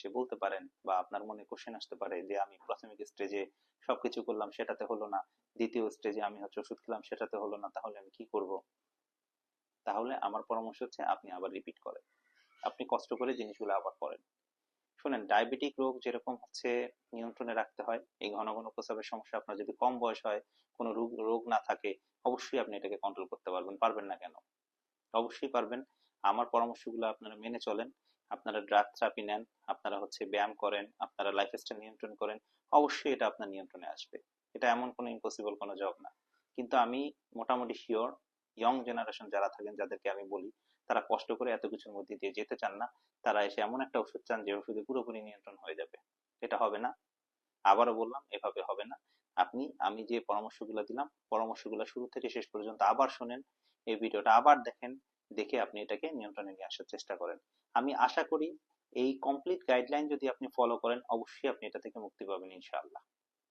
সে বলতে পারেন বা আপনার মনে কোশ্চেন আসতে পারে যে আমি প্রাথমিক স্টেজে সবকিছু করলাম, সেটাতে হলো না। দ্বিতীয় স্টেজে আমি হচ্ছে ওষুধ খেলাম, সেটাতে হলো না। তাহলে আমি কি করব? তাহলে আমার পরামর্শ হচ্ছে আপনি আবার রিপিট করেন। আপনি কষ্ট করে জিনিসগুলো আবার করেন। শুনেন ডায়াবেটিক রোগ যেরকম হচ্ছে নিয়ন্ত্রণে রাখতে হয়, এই ঘন ঘন প্রস্রাবের সমস্যা, আপনার যদি কম বয়স হয়, কোনো রোগ রোগ না থাকে, অবশ্যই আপনি এটাকে কন্ট্রোল করতে পারবেন। পারবেন না কেন? অবশ্যই পারবেন। আমার পরামর্শগুলো আপনারা মেনে চলেন। আপনারা ড্রাগ থেরাপি নেন, আপনারা হচ্ছে ব্যায়াম করেন, আপনারা লাইফস্টাইল নিয়ন্ত্রণ করেন, অবশ্যই এটা আপনার নিয়ন্ত্রণে আসবে। এটা এমন কোনো ইম্পসিবল কোনো জব না। কিন্তু আমি মোটামুটি শিওর ইয়ং জেনারেশন যারা থাকেন, যাদেরকে আমি বলি, তারা কষ্ট করে এত কিছুর মধ্যে দিয়ে যেতে চান না। তারা এসে এমন একটা ওষুধ চান যে ওষুধে পুরোপুরি নিয়ন্ত্রণ হয়ে যাবে। এটা হবে না। আবারও বললাম, এভাবে হবে না। আপনি, আমি যে পরামর্শগুলো দিলাম, পরামর্শগুলো শুরু থেকে শেষ পর্যন্ত আবার শোনেন, এই ভিডিওটা আবার দেখেন দেখে আপনি এটাকে নিয়ন্ত্রণে নিয়ে আসার চেষ্টা করেন। আমি আশা করি এই কমপ্লিট গাইডলাইন যদি আপনি ফলো করেন, অবশ্যই আপনি এটা থেকে মুক্তি পাবেন ইনশাআল্লাহ।